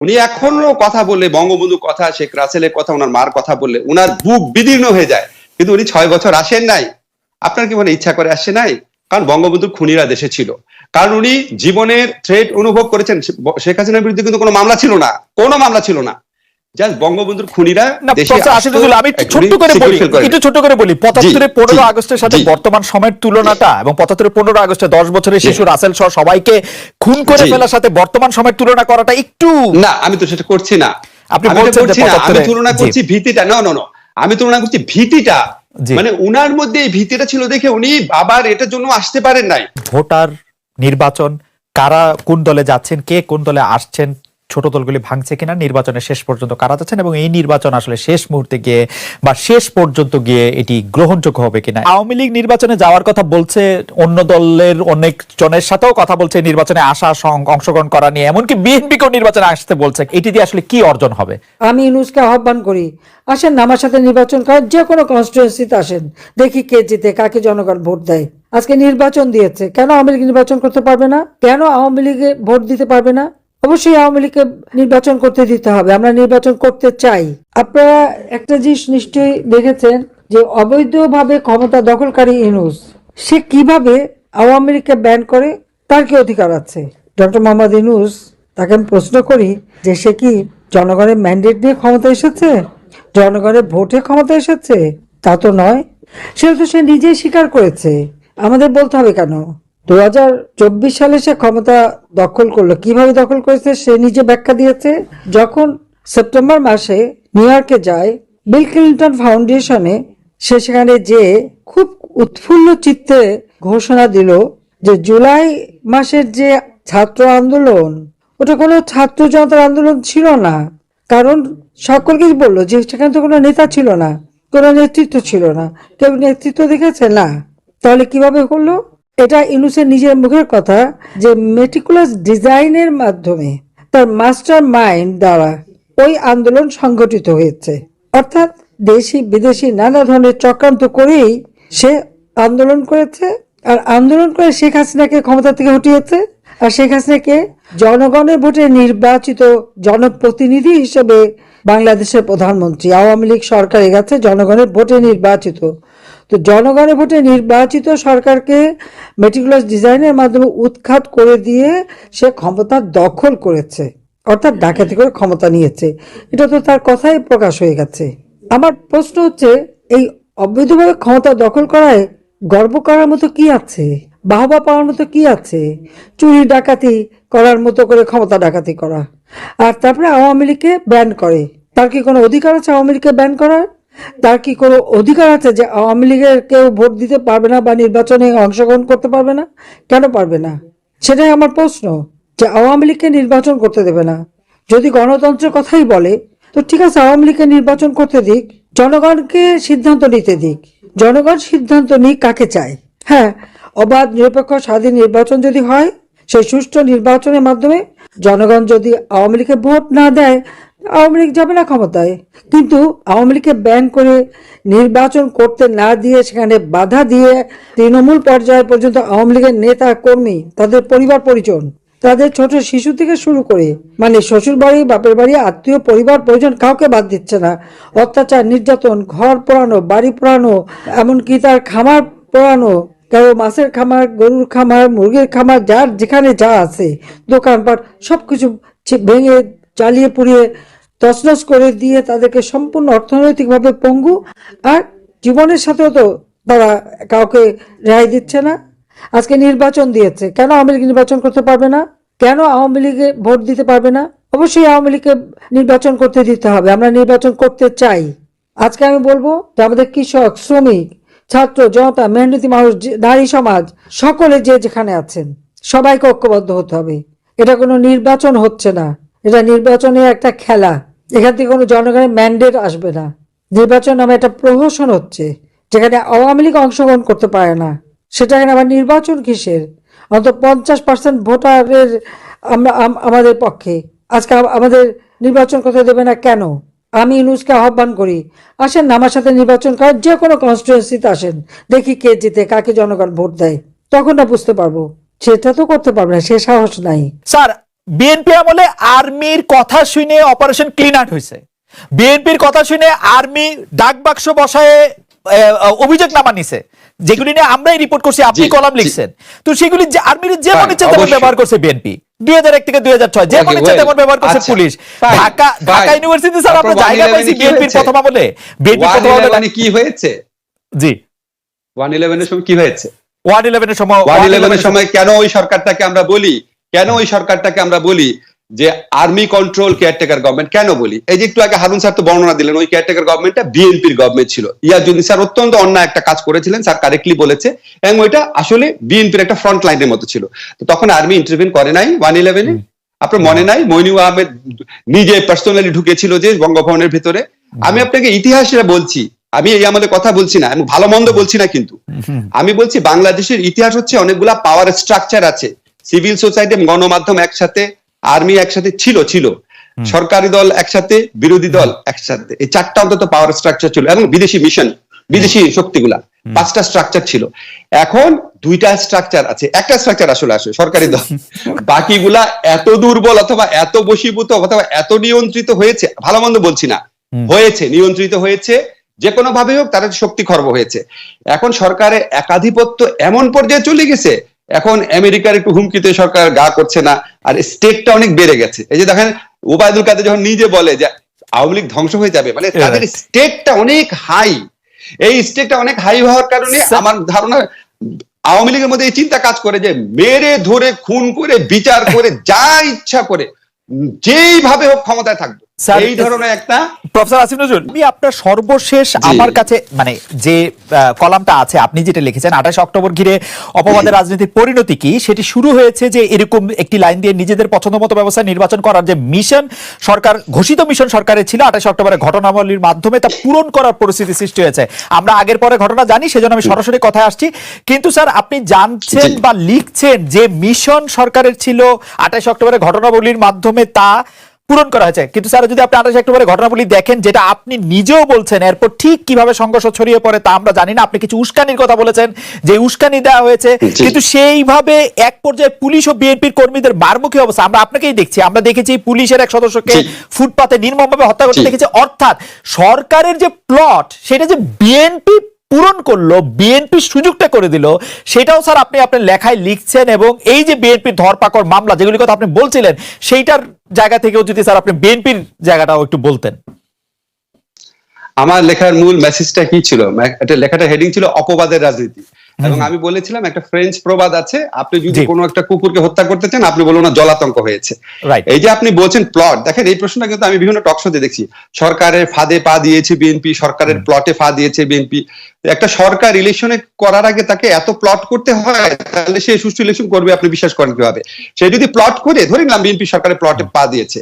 উনি এখনও কথা বললে বঙ্গবন্ধুর কথা, শেখ রাসেলের কথা ওনার মার কথা বললে, উনার বুক বিদীর্ণ হয়ে যায়। কিন্তু উনি ছয় বছর আসেন নাই। আপনার কি মনে ইচ্ছা করে আসে নাই? কারণ বঙ্গবন্ধুর খুনিরা দেশে ছিল। কারণ উনি জীবনের থ্রেট অনুভব করেছেন। শেখ হাসিনার বিরুদ্ধে কিন্তু কোনো মামলা ছিল না। কোনো মামলা ছিল না। জাস্ট বঙ্গবন্ধুর খুনিরা আমি করে বলি একটু ছোট করে বলি পঁচাত্তরে পনেরো আগস্টের সাথে বর্তমান সময়ের তুলনাটা এবং পঁচাত্তরে পনেরো আগস্টে দশ বছরের শিশু রাসেল সহ সবাইকে খুন করে ফেলার সাথে বর্তমান সময়ের তুলনা করাটা একটু না আমি তো সেটা করছি না। আপনি আমি বলছেন তুলনা। করছি ভীতিটা না না আমি তুলনা করছি ভীতিটা। মানে উনার মধ্যে এই ভীতিটা ছিল দেখে উনি বাবার এটার জন্য আসতে পারেন নাই। ভোটার নির্বাচন কারা কোন দলে যাচ্ছেন কে কোন দলে আসছেন ছোট দলগুলি ভাঙছে কিনা নির্বাচনের শেষ পর্যন্ত কারা যাচ্ছেন এবং এই নির্বাচন আসলে শেষ মুহূর্তে গিয়ে বা শেষ পর্যন্ত গিয়ে এটি গ্রহণযোগ্য হবে কিনা? আওয়ামী লীগ নির্বাচনে যাওয়ার কথা বলছে, অন্য দলের অনেক জনের সাথেও কথা বলছে নির্বাচনে আসা অংশগ্রহণ করা নিয়ে। এমনকি বিএনপিকেও নির্বাচনে আসতে বলছে। এটি দিয়ে আসলে কি অর্জন হবে? আমি ইউনুসকে আহ্বান করি, আসেন আমার সাথে নির্বাচন করেন যে কোনো কনস্টিটুয়েন্সিতে আসেন। দেখি কে জিতে, কাকে জনগণ ভোট দেয়। আজকে নির্বাচন দিয়েছে। কেন আওয়ামী লীগ নির্বাচন করতে পারবে না? কেন আওয়ামী লীগে ভোট দিতে পারবে না? অবশ্যই আওয়ামী লীগকে নির্বাচন করতে দিতে হবে, আমরা নির্বাচন করতে চাই। আপনারা একটা জিনিস নিশ্চয়ই দেখেছেন যে অবৈধভাবে ক্ষমতা দখলকারী ইউনুস, সে কীভাবে আওয়ামী লীগকে ব্যান করে তার কি অধিকার আছে? ডক্টর মোহাম্মদ ইউনুস, তাকে আমি প্রশ্ন করি যে সে কি জনগণের ম্যান্ডেট নিয়ে ক্ষমতা এসেছে? জনগণের ভোটে ক্ষমতা এসেছে? তা তো নয়। সেটা তো সে নিজেই স্বীকার করেছে। আমাদের বলতে হবে কেন? দু হাজার চব্বিশ সালে সে ক্ষমতা দখল করল। কীভাবে দখল করেছে সে নিজে ব্যাখ্যা দিয়েছে। যখন সেপ্টেম্বর মাসে নিউ ইয়র্কে যায়, বিল ক্লিন্টন ফাউন্ডেশনে সে সেখানে যে খুব উৎফুল্ল চিত্তে ঘোষণা দিল যে জুলাই মাসের যে ছাত্র আন্দোলন, ওটা কোনো ছাত্র জনতার আন্দোলন ছিল না। কারণ সকলকে বলল যে সেখানে তো কোনো নেতা ছিল না, কোনো নেতৃত্ব ছিল না। কেউ নেতৃত্ব দেখেছে? না। তাহলে কীভাবে করল এটা ইনুসের নিজের মুখের কথা যে মেটিকুলাস ডিজাইনের মাধ্যমে তার মাস্টার মাইন্ড দ্বারা ওই আন্দোলন সংগঠিত হয়েছে। অর্থাৎ দেশি, বিদেশি নানা ধরনের চক্রান্ত করেই সে আন্দোলন করেছে আর আন্দোলন করে শেখ হাসিনাকে ক্ষমতা থেকে হটিয়েছে আর শেখ হাসিনাকে জনগণের ভোটে নির্বাচিত জনপ্রতিনিধি হিসেবে বাংলাদেশের প্রধানমন্ত্রী, আওয়ামী লীগ সরকারে গেছে জনগণের ভোটে নির্বাচিত তো জনগণের ভোটে নির্বাচিত সরকারকে মেটিকুলাস ডিজাইনের মাধ্যমে উৎখাত করে দিয়ে সে ক্ষমতা দখল করেছে অর্থাৎ ডাকাতি করে ক্ষমতা নিয়েছে। এটা তো তার কথাই প্রকাশ হয়ে গেছে। আমার প্রশ্ন হচ্ছে এই অবৈধভাবে ক্ষমতা দখল করায় গর্ব করার মতো কি আছে? বাহবা পাওয়ার মতো কি আছে? চুরি ডাকাতি করার মতো করে ক্ষমতা ডাকাতি করা। আর তারপরে আওয়ামী লীগকে ব্যান করে। তার কি কোনো অধিকার আছে আওয়ামী লীগকে ব্যান করার? তার কি কোনো অধিকার আছে যে আওয়ামী লীগের কেউ ভোট দিতে পারবে না বা নির্বাচনে অংশগ্রহণ করতে পারবে না? কেন পারবে না? সেটাই আমার প্রশ্ন, যে আওয়ামী লীগকে নির্বাচন করতে দেবে না। যদি গণতন্ত্রের কথাই বলে, তো ঠিক আছে, আওয়ামী লীগকে নির্বাচন করতে দিক, জনগণকে সিদ্ধান্ত নিতে দিক। জনগণ সিদ্ধান্ত নিক কাকে চায়। হ্যাঁ অবাধ, নিরপেক্ষ, স্বাধীন নির্বাচন যদি হয়, সেই সুষ্ঠু নির্বাচনের মাধ্যমে জনগণ যদি আওয়ামী লীগকে ভোট না দেয় আওয়ামী লীগ যাবে না ক্ষমতায়। কিন্তু আওয়ামী লীগকে ব্যান করে নির্বাচন করতে না দিয়ে সেখানে বাধা দিয়ে তৃণমূল পর্যায় পর্যন্ত আওয়ামী লীগের নেতা কর্মী, তাদের পরিবার পরিজন, তাদের ছোট শিশু থেকে শুরু করে মানে শ্বশুর বাড়ি, বাপের বাড়ি, আত্মীয়, পরিবার পরিজন কাউকে বাদ দিচ্ছে না। অত্যাচার, নির্যাতন, ঘর পোড়ানো, বাড়ি পোড়ানো, এমনকি তার খামার পোড়ানো কারও মাছের খামার, গরুর খামার, মুরগির খামার, যার যেখানে যা আছে, দোকানপাট সব কিছু ভেঙে জ্বালিয়ে পুড়িয়ে তছনছ করে দিয়ে তাদেরকে সম্পূর্ণ অর্থনৈতিকভাবে পঙ্গু, আর জীবনের সাথেও তো তারা কাউকে রেহাই দিচ্ছে না। আজকে নির্বাচন দিয়েছে। কেন আওয়ামী লীগ নির্বাচন করতে পারবে না? কেন আওয়ামী লীগে ভোট দিতে পারবে না? অবশ্যই আওয়ামী লীগকে নির্বাচন করতে দিতে হবে। আমরা নির্বাচন করতে চাই। আজকে আমি বলব যে আমাদের কৃষক, শ্রমিক, ছাত্র, জনতা, মেহনতি মানুষ নারী সমাজ, সকলে যে যেখানে আছেন, সবাইকে ঐক্যবদ্ধ হতে হবে। এটা কোনো নির্বাচন হচ্ছে না। এটা নির্বাচনের একটা খেলা। এখান থেকে কোনো জনগণের ম্যান্ডেট আসবে না। নির্বাচন নামে একটা প্রহসন হচ্ছে, যেখানে আওয়ামী লীগ অংশগ্রহণ করতে পারে না। সেটা এখানে আবার নির্বাচন কিসের? অন্তত পঞ্চাশ পার্সেন্ট ভোটারের আমরা আমাদের পক্ষে। আজকে আমাদের নির্বাচন করতে দেবে না কেন? আমি ইউনুসকে আহ্বান করি, আসেন আমার সাথে নির্বাচন করেন যে কোনো কনস্টিটুয়েন্সিতে আসেন, দেখি কে জিতে, কাকে জনগণ ভোট দেয়। তখন না বুঝতে পারব। সেটা তো করতে পারবে না, সে সাহস নাই। স্যার বিএনপি আমলে আর্মির কথা শুনে অপারেশন ক্লিন আউট হয়েছে বিএনপির কথা শুনে আর্মি ডাক বাক্স বসায় অভিযোগ নামা নিছে। যেগুলি নিয়ে আমরাই রিপোর্ট করছি আপনি কলাম। লিখছেন। তো সেগুলি যে আর্মির যেমন Fine, ইচ্ছা তেমন ব্যবহার করছে বিএনপি দুই হাজার এক থেকে দুই হাজার ছয় যেমন ইচ্ছা তেমন ব্যবহার করছে আচ্ছা, police. Dhaka Dhaka university sir আমরা জায়গা পাইছি বিএনপির? প্রথম আমলে। বিএনপি প্রথম আমলে কি হয়েছে? জি। ওয়ান ইলেভেনের সময় কি হয়েছে? ওয়ান ইলেভেনের সময় ওয়ান 111 ইলেভেনের সময় কেন ওই সরকারটাকে আমরা বলি? কেন ওই সরকারটাকে আমরা বলি যে আর্মি কন্ট্রোল কেয়ারটেকার গভর্নমেন্ট কেন বলি? এই যে একটু আগে হারুন স্যার তো বর্ণনা দিলেন ওই কেয়ারটেকার গভর্নমেন্টটা বিএনপির গভর্নমেন্ট ছিল। ইয়াজুদ্দিন স্যার অত্যন্ত অন্যায় একটা কাজ করেছিলেন স্যার কারেক্টলি বলেছে এবং ওইটা আসলে বিএনপির একটা ফ্রন্ট লাইনের মতো ছিল। তো তখন আর্মি ইন্টারভিউ করে নাই ওয়ান ইলেভেনে আপনার মনে নাই? মইনু আহমেদ নিজে পার্সোনালি ঢুকেছিল যে বঙ্গভবনের ভিতরে। আমি আপনাকে ইতিহাসটা বলছি আমি এই আমাদের কথা বলছি না আমি ভালো মন্দ বলছি না কিন্তু। আমি বলছি বাংলাদেশের ইতিহাস হচ্ছে অনেকগুলা পাওয়ার স্ট্রাকচার আছে। সিভিল সোসাইটি এবং গণমাধ্যম একসাথে আর্মি একসাথে ছিল ছিল। সরকারি দল একসাথে বিরোধী দল একসাথে। এই চারটা অন্তত পাওয়ার স্ট্রাকচার ছিল এবং বিদেশি মিশন বিদেশি শক্তিগুলা পাঁচটা স্ট্রাকচার ছিল। এখন দুইটা স্ট্রাকচার আছে। একটা স্ট্রাকচার আসলে আসে সরকারি দল। বাকিগুলা এত দুর্বল অথবা এত বশীভূত অথবা এত নিয়ন্ত্রিত হয়েছে ভালো মন্দ বলছি না। হয়েছে নিয়ন্ত্রিত হয়েছে যে কোনো ভাবে হোক তারা শক্তি খর্ব হয়েছে। এখন সরকারের একাধিপত্য এমন পর্যায়ে চলে গেছে এখন আমেরিকার একটু হুমকিতে সরকার গা করছে না আর স্টেকটা অনেক বেড়ে গেছে। এই যে দেখেন ওবায়দুল কাদের যখন নিজে বলে যে আওয়ামী লীগ ধ্বংস হয়ে যাবে মানে তাদের. স্টেকটা অনেক হাই। এই স্টেকটা অনেক হাই হওয়ার কারণে আমার ধারণা আওয়ামী লীগের মধ্যে এই চিন্তা কাজ করে যে মেরে ধরে খুন করে বিচার করে যা ইচ্ছা করে যেইভাবে হোক ক্ষমতায় থাকবে। এই ধরনের একটা প্রফেসর আসিফ নজরুল আমি আপনার সর্বশেষ আমার কাছে মানে যে কলামটা আছে আপনি যেটা লিখেছেন আঠাশ অক্টোবর ঘিরে অপবাদের রাজনীতির পরিণতি কি? সেটি শুরু হয়েছে যে এরকম একটি লাইন দিয়ে নিজেদের পছন্দ মতো ব্যবস্থা নির্বাচন করার যে মিশন সরকার ঘোষিত মিশন সরকারের ছিল আঠাশ অক্টোবরের ঘটনাবলীর মাধ্যমে তা পূরণ করার পরিস্থিতি সৃষ্টি হয়েছে। আমরা আগের পরে ঘটনা জানি সেজন্য আমি সরাসরি কথায় আসছি। কিন্তু স্যার আপনি জানছেন বা লিখছেন যে মিশন সরকারের ছিল আঠাশ অক্টোবরের ঘটনাবলীর মাধ্যমে তা পূরণ করা হয়েছে। কিন্তু স্যার যদি আপনি আঠাশ অক্টোবরের ঘটনাবলী দেখেন যেটা আপনি নিজেও বলছেন এরপর ঠিক কীভাবে সংঘর্ষ ছড়িয়ে পড়ে তা আমরা জানি না। আপনি কিছু উস্কানির কথা বলেছেন যে উস্কানি দেওয়া হয়েছে। কিন্তু সেইভাবে এক পর্যায়ে পুলিশ ও বিএনপির কর্মীদের মারমুখী অবস্থা আমরা আপনাকেই দেখছি। আমরা দেখেছি পুলিশের এক সদস্যকে। ফুটপাতে নির্মমভাবে হত্যা করতে দেখেছি। অর্থাৎ সরকারের যে প্লট সেটা যে বিএনপি পূরণ করল বিএনপি সুযোগটা করে দিল। সেটাও স্যার আপনি আপনার লেখায় লিখছেন এবং এই যে বিএনপির ধরপাকড় মামলা, যেগুলি কথা আপনি বলছিলেন, সেইটার জায়গা থেকেও যদি স্যার আপনি বিএনপির জায়গাটাও একটু বলতেন। আমার লেখার মূল মেসেজটা কি ছিল? লেখাটা হেডিং ছিল, অপবাদের রাজনীতি। এবং আমি বলেছিলাম একটা ফ্রেঞ্চ প্রবাদ আছে আপনি যদি কোনো একটা কুকুরকে হত্যা করতে চান আপনি বলুন না জলাতঙ্ক হয়েছে। এই যে আপনি বলছেন প্লট দেখেন এই প্রশ্নটা কিন্তু আমি বিভিন্ন টকশোতে দেখছি। সরকারের ফাঁদে পা দিয়েছে বিএনপি সরকারের প্লটে পা দিয়েছে বিএনপি একটা সরকার ইলেকশনে করার আগে তাকে এত প্লট করতে হয় তাহলে সে সুষ্ঠু ইলেকশন করবে আপনি বিশ্বাস করেন কীভাবে? সে যদি প্লট করে ধরে নিলাম বিএনপি সরকারের প্লটে পা দিয়েছে।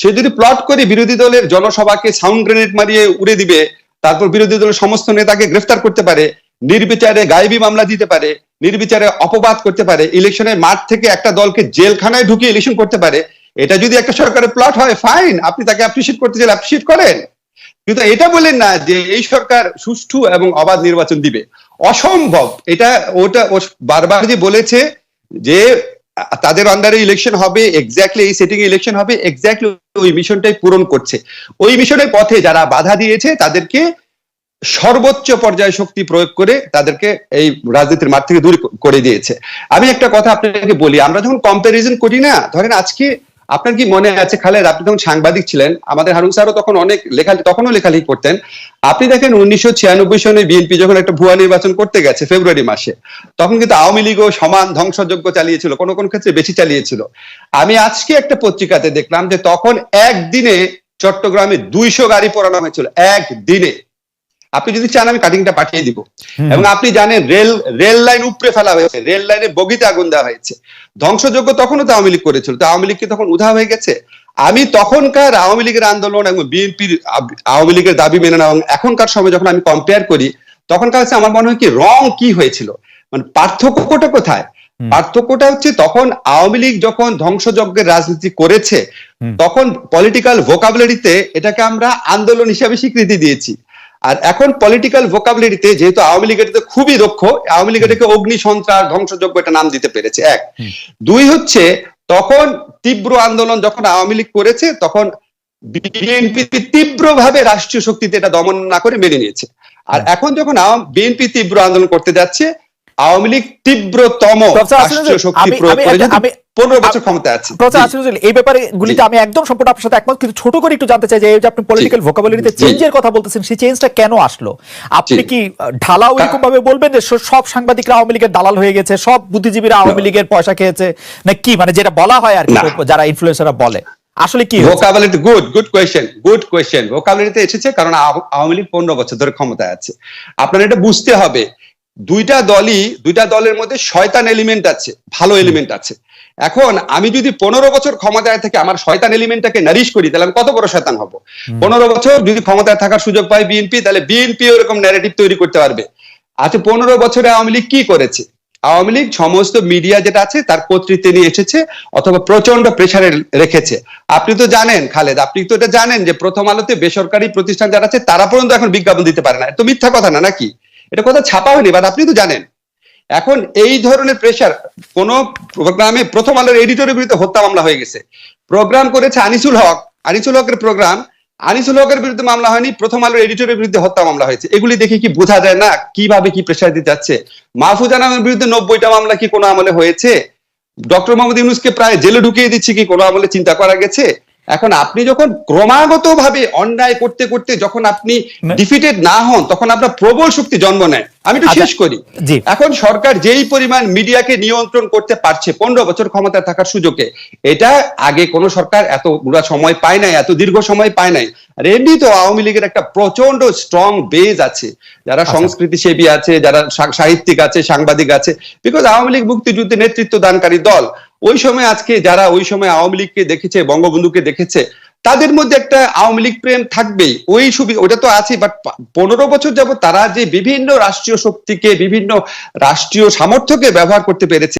সে যদি প্লট করে বিরোধী দলের জনসভাকে সাউন্ড গ্রেনেড মারিয়ে উড়ে দিবে তারপর বিরোধী দলের সমস্ত নেতাকে গ্রেফতার করতে পারে নির্বিচারে গায়েবী মামলা দিতে পারে, নির্বিচারে অপবাদ করতে পারে, ইলেকশনের মাঠ থেকে একটা দলকে জেলখানায় ঢুকিয়ে ইলেকশন করতে পারে, এটা যদি একটা সরকারের প্লট হয় ফাইন আপনি তাকে অ্যাপ্রিসিয়েট করতে চাইলে অ্যাপ্রিসিয়েট করেন। কিন্তু এটা বলেন না যে এই সরকার সুষ্ঠু এবং অবাধ নির্বাচন দিবে। অসম্ভব। এটা ওটা ও বারবার যে বলেছে যে তাদের আন্ডারে ইলেকশন হবে এক্স্যাক্টলি এই সেটিং ইলেকশন হবে এক্স্যাক্টলি ওই মিশনটাই পূরণ করছে। ওই মিশনের পথে যারা বাধা দিয়েছে, তাদেরকে সর্বোচ্চ পর্যায়ে শক্তি প্রয়োগ করে তাদেরকে এই রাজনীতির মাঠ থেকে দূর করে দিয়েছে। আমি একটা কথা আপনাকে বলি, আমরা যখন কম্প্যারিজন করি না, ধরেন আজকে আপনার কি মনে আছে, খালেদ, আপনি তখন সাংবাদিক ছিলেন, আমাদের হারুন স্যারও তখন অনেক লেখা তখনও লেখালেখি করতেন। আপনি দেখেন উনিশশো ছিয়ানব্বই সনে বিএনপি যখন একটা ভুয়া নির্বাচন করতে গেছে ফেব্রুয়ারি মাসে, তখন কিন্তু আওয়ামী লীগও সমান ধ্বংসযজ্ঞ চালিয়েছিল, কোনো কোনো ক্ষেত্রে বেশি চালিয়েছিল। আমি আজকে একটা পত্রিকাতে দেখলাম যে তখন একদিনে চট্টগ্রামে দুইশো গাড়ি পড়ানো হয়েছিল, একদিনে। আপনি যদি চান আমি কাটিংটা পাঠিয়ে দিব। এবং আপনি জানেন রেল রেল লাইন উপরে ফেলা হয়েছে। রেল লাইনে বগিতে আগুন দেওয়া হয়েছে। ধ্বংসযোগ্য তখনও তো আওয়ামী লীগ করেছিল। তো আওয়ামী লীগ কি তখন উধা হয়ে গেছে। আমি তখনকার আওয়ামী লীগের আন্দোলন এবং বিএনপির আওয়ামী লীগের দাবি মেনে নেওয়া এবং এখনকার সময় যখন আমি কম্পেয়ার করি তখনকার হচ্ছে আমার মনে হয় কি রং কি হয়েছিল? মানে পার্থক্যটা কোথায়? পার্থক্যটা হচ্ছে তখন আওয়ামী লীগ যখন ধ্বংসযজ্ঞের রাজনীতি করেছে তখন পলিটিক্যাল ভোকাবুলারিতে এটাকে আমরা আন্দোলন হিসাবে স্বীকৃতি দিয়েছি। আর এখন পলিটিক্যাল ভোকাবুলারিতে যেহেতু আওয়ামী লীগ এটাতে খুবই দক্ষ আওয়ামী লীগ এটাকে অগ্নি সন্ত্রাস ধ্বংসযোগ্য একটা নাম দিতে পেরেছে। এক। দুই হচ্ছে তখন তীব্র আন্দোলন যখন আওয়ামী লীগ করেছে তখন বিএনপি তীব্রভাবে রাষ্ট্রীয় শক্তিতে এটা দমন না করে মেনে নিয়েছে। আর এখন যখন বিএনপি তীব্র আন্দোলন করতে যাচ্ছে আওয়ামী লীগ তীব্রতম শক্তি প্রয়োগ করে পনেরো বছর আছে। এই ব্যাপারে গুলিতে আমি একদম সম্পূর্ণ আপনার সাথে একমত কিন্তু ছোট করে একটু জানতে চাই যে এই যে আপনি পলিটিক্যাল ভোকাবুলারিতে চেঞ্জের কথা বলতেছেন সেই চেঞ্জটা কেন আসলো? আপনি কি আহ, ঢালাও এরকম ভাবে বলবেন যে সব সাংবাদিকরা আওয়ামী লীগের দালাল হয়ে গেছে সব বুদ্ধিজীবীরা আওয়ামী লীগের পয়সা খেয়েছে না কি? মানে যেটা বলা হয় আর কি। যারা ইনফ্লুয়েন্সাররা বলে। আসলে কি? ভোকাবুলারিতে good good question good question ভোকাবুলারিতে এসেছে কারণ আওয়ামী লীগ পনেরো বছর ধরে ক্ষমতায় আছে। আপনার এটা বুঝতে হবে। দুইটা দলই দুইটা দলের মধ্যে শয়তান এলিমেন্ট আছে ভালো এলিমেন্ট আছে। এখন আমি যদি পনেরো বছর ক্ষমতায় থেকে আমার শয়তান এলিমেন্টটাকে নারিশ করি তাহলে আমি কত বড় শয়তান হব? পনেরো বছর যদি ক্ষমতায় থাকার সুযোগ পায় বিএনপি তাহলে বিএনপি ওরকম ন্যারেটিভ তৈরি করতে পারবে। আচ্ছা পনেরো বছরে আওয়ামী লীগ কি করেছে? আওয়ামী লীগ সমস্ত মিডিয়া যেটা আছে তার কর্তৃত্বে নিয়ে এসেছে অথবা প্রচণ্ড প্রেসারে রেখেছে। আপনি তো জানেন খালেদ আপনি তো এটা জানেন যে প্রথম আলোতে বেসরকারি প্রতিষ্ঠান যারা আছে তারা পর্যন্ত এখন বিজ্ঞাপন দিতে পারে না। এটা তো মিথ্যা কথা না নাকি? এটা কোথাও ছাপা হয়নি বাট আপনি তো জানেন। এখন এই ধরনের প্রেসার কোন প্রোগ্রামে প্রথম আলোর এডিটরের বিরুদ্ধে হত্যা মামলা হয়ে গেছে। প্রোগ্রাম করেছে আনিসুল হক। আনিসুল হকের প্রোগ্রাম আনিসুল হকের বিরুদ্ধে মামলা হয়নি, প্রথম আলোর এডিটরের বিরুদ্ধে হত্যা মামলা হয়েছে। এগুলি দেখে কি বোঝা যায় না, কীভাবে কি প্রেসার দিতে যাচ্ছে? মাহফুজা নামের বিরুদ্ধে নব্বইটা মামলা কি কোনো আমলে হয়েছে? ডক্টর মোহাম্মদ ইউনুসকে প্রায় জেলে ঢুকিয়ে দিচ্ছে কি কোনো আমলে চিন্তা করা গেছে? এখন আপনি যখন ক্রমাগত ভাবে অন্যায় করতে করতে যখন আপনি ডিফিটেড না হন তখন আপনার প্রবল শক্তি জন্ম নেয়। আমি একটু আচ্ছা, শেষ করি। এখন সরকার যেই পরিমাণ মিডিয়াকে নিয়ন্ত্রণ করতে পারছে পনেরো বছর ক্ষমতায় থাকার সুযোগে এটা আগে কোন সরকার এত গুড়া সময় পায় নাই এত দীর্ঘ সময় পায় নাই। আর এমনি তো আওয়ামী লীগের একটা প্রচণ্ড স্ট্রং বেজ আছে। যারা সংস্কৃতি সেবী আছে যারা সাহিত্যিক আছে সাংবাদিক আছে বিকজ আওয়ামী লীগ মুক্তিযুদ্ধে নেতৃত্ব দানকারী দল। ওই সময় আজকে যারা ওই সময় আওয়ামী লীগকে দেখেছে, বঙ্গবন্ধুকে দেখেছে, তাদের মধ্যে একটা আওয়ামী লীগ প্রেম থাকবেই। ওই সুবিধা ওটা তো আছে বাট পনেরো বছর যাবত তারা যে বিভিন্ন রাষ্ট্রীয় শক্তিকে, বিভিন্ন রাষ্ট্রীয় সামর্থ্যকে ব্যবহার করতে পেরেছে।